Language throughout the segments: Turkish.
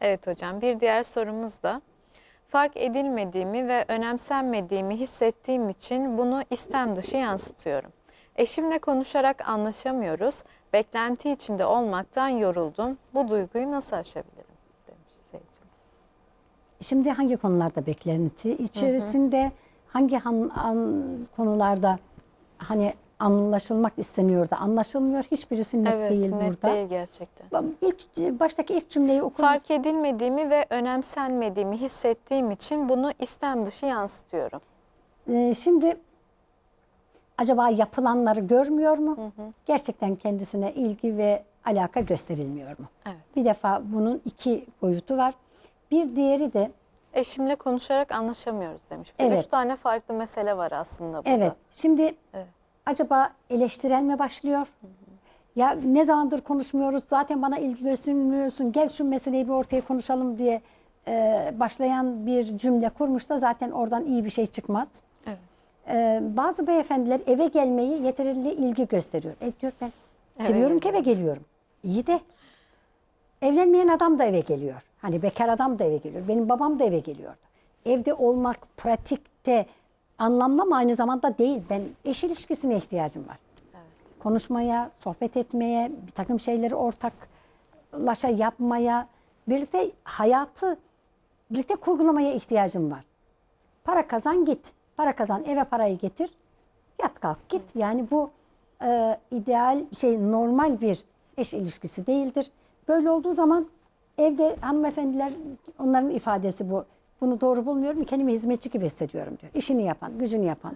Evet hocam bir diğer sorumuz da fark edilmediğimi ve önemsenmediğimi hissettiğim için bunu istem dışı yansıtıyorum. Eşimle konuşarak anlaşamıyoruz. Beklenti içinde olmaktan yoruldum. Bu duyguyu nasıl aşabilirim demiş seyircimiz. Şimdi hangi konularda beklenti içerisinde hangi han- an- konularda hani anlaşılmak isteniyor da anlaşılmıyor hiçbirisi net evet değil net burada. değil gerçekten. İlk baştaki ilk cümleyi musun? Fark edilmediğimi ve önemsenmediğimi hissettiğim için bunu istem dışı yansıtıyorum. Ee, şimdi acaba yapılanları görmüyor mu? Gerçekten kendisine ilgi ve alaka gösterilmiyor mu? Evet. Bir defa bunun iki boyutu var. Bir diğeri de Eşimle konuşarak anlaşamıyoruz demiş. Evet. Üç tane farklı mesele var aslında burada. Evet. Şimdi Evet. Acaba eleştirel mi başlıyor? Ya ne zamandır konuşmuyoruz zaten bana ilgi göstermiyorsun gel şu meseleyi bir ortaya konuşalım diye e, başlayan bir cümle kurmuşsa zaten oradan iyi bir şey çıkmaz. Evet. E, bazı beyefendiler eve gelmeyi yeterli ilgi gösteriyor. E diyor ben seviyorum ki eve geliyorum. İyi de evlenmeyen adam da eve geliyor. Hani bekar adam da eve geliyor. Benim babam da eve geliyordu. Evde olmak pratikte anlamlı mı aynı zamanda değil. Ben eş ilişkisine ihtiyacım var. Konuşmaya, sohbet etmeye, bir takım şeyleri ortaklaşa yapmaya, birlikte hayatı birlikte kurgulamaya ihtiyacım var. Para kazan git. Para kazan eve parayı getir. Yat kalk git. Yani bu e, ideal şey normal bir eş ilişkisi değildir. Böyle olduğu zaman evde hanımefendiler onların ifadesi bu. Bunu doğru bulmuyorum. Kendimi hizmetçi gibi hissediyorum diyor. İşini yapan, gücünü yapan.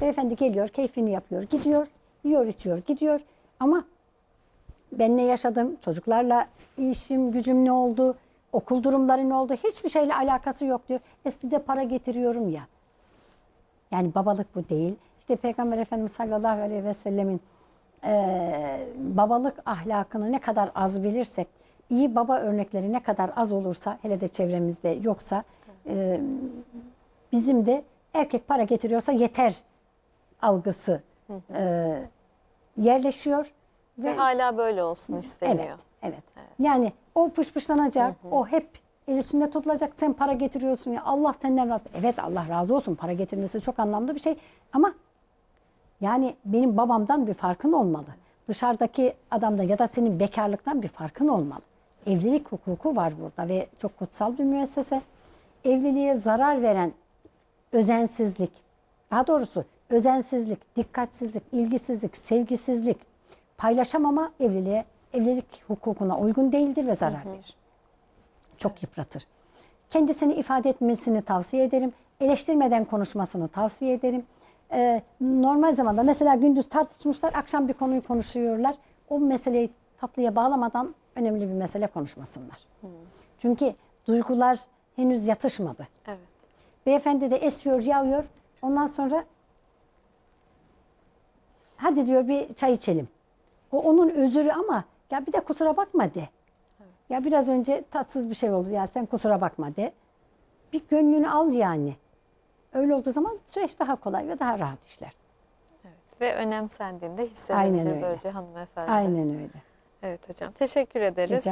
Beyefendi geliyor, keyfini yapıyor, gidiyor, yiyor, içiyor, gidiyor. Ama ben ne yaşadım, çocuklarla işim, gücüm ne oldu, okul durumları ne oldu, hiçbir şeyle alakası yok diyor. E size para getiriyorum ya. Yani babalık bu değil. İşte Peygamber Efendimiz sallallahu aleyhi ve sellemin eee, babalık ahlakını ne kadar az bilirsek, iyi baba örnekleri ne kadar az olursa, hele de çevremizde yoksa, eee, bizim de erkek para getiriyorsa yeter algısı eee, yerleşiyor. Ve hala böyle olsun isteniyor. Evet, evet. Yani o pışpışlanacak, o hep el üstünde tutulacak. Sen para getiriyorsun ya Allah senden razı. Evet Allah razı olsun. Para getirmesi çok anlamlı bir şey. Ama yani benim babamdan bir farkın olmalı. Dışarıdaki adamda ya da senin bekarlıktan bir farkın olmalı. Evlilik hukuku var burada ve çok kutsal bir müessese. Evliliğe zarar veren özensizlik, daha doğrusu özensizlik, dikkatsizlik, ilgisizlik, sevgisizlik, paylaşamama evliliğe, evlilik hukukuna uygun değildir ve zarar verir. Çok yıpratır. Kendisini ifade etmesini tavsiye ederim. Eleştirmeden konuşmasını tavsiye ederim. Ee, normal zamanda mesela gündüz tartışmışlar, akşam bir konuyu konuşuyorlar. O meseleyi tatlıya bağlamadan önemli bir mesele konuşmasınlar. Çünkü duygular henüz yatışmadı. Evet. Beyefendi de esiyor, yağıyor. Ondan sonra hadi diyor bir çay içelim. O onun özürü ama ya bir de kusura bakma de. Ya biraz önce tatsız bir şey oldu ya sen kusura bakma de. Bir gönlünü al yani. Öyle olduğu zaman süreç daha kolay ve daha rahat işler. evet. Ve önemsendiğinde öyle. böylece hanımefendi. Aynen öyle. Evet hocam. Teşekkür ederiz. Rica